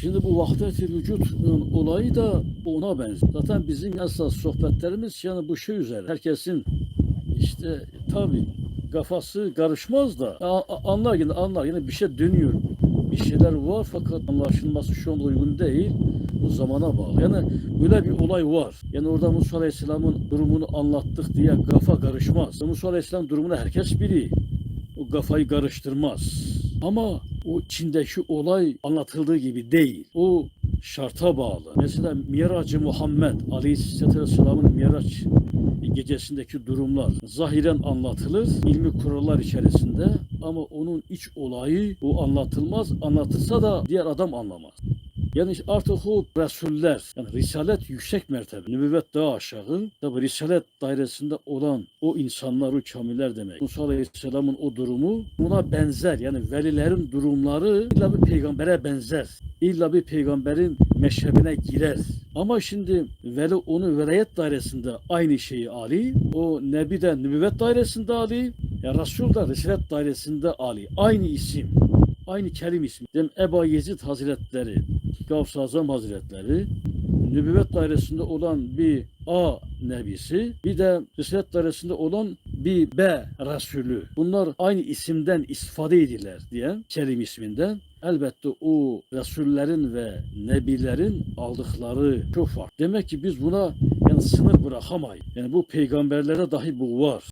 Şimdi bu vahdet-i vücudun olayı da ona benziyor. Zaten bizim esas sohbetlerimiz yani bu şey üzere. Herkesin işte tabi kafası karışmaz da anlar yine anlar yine bir şey dönüyor. Bir şeyler var fakat anlaşılması şu an uygun değil. Bu zamana bağlı. Yani böyle bir olay var. Yani orada Musa Aleyhisselam'ın durumunu anlattık diye kafa karışmaz. Musa Aleyhisselam durumunu herkes bilir. O kafayı karıştırmaz. Ama o içindeki olay anlatıldığı gibi değil. O şarta bağlı. Mesela Miracı Muhammed Aleyhisselatü Vesselam'ın Miraç gecesindeki durumlar zahiren anlatılır ilmi kurallar içerisinde ama onun iç olayı o anlatılmaz. Anlatılsa da diğer adam anlamaz. Yani artık o Resuller, yani Risalet yüksek mertebe, nübüvvet daha aşağı. Tabi Risalet dairesinde olan o insanlar, o kamiller demek. Musa Aleyhisselam'ın o durumu buna benzer. Yani velilerin durumları illa bir peygambere benzer. İlla bir peygamberin meşrebine girer. Ama şimdi veli onu velayet dairesinde aynı şeyi Ali, o Nebi de nübüvvet dairesinde Ali, ya Resul de Risalet dairesinde Ali. Aynı isim. Aynı kelim ismi. Dem Eba Yezid Hazretleri, Gavs-ı Azam Hazretleri, nübüvvet dairesinde olan bir A nebisi, bir de Risalet dairesinde olan bir B Resulü. Bunlar aynı isimden istifade ediler diye kelim isminden. Elbette o Resullerin ve Nebilerin aldıkları çok farklı. Demek ki biz buna yani sınır bırakamayız. Yani bu peygamberlere dahi bu var.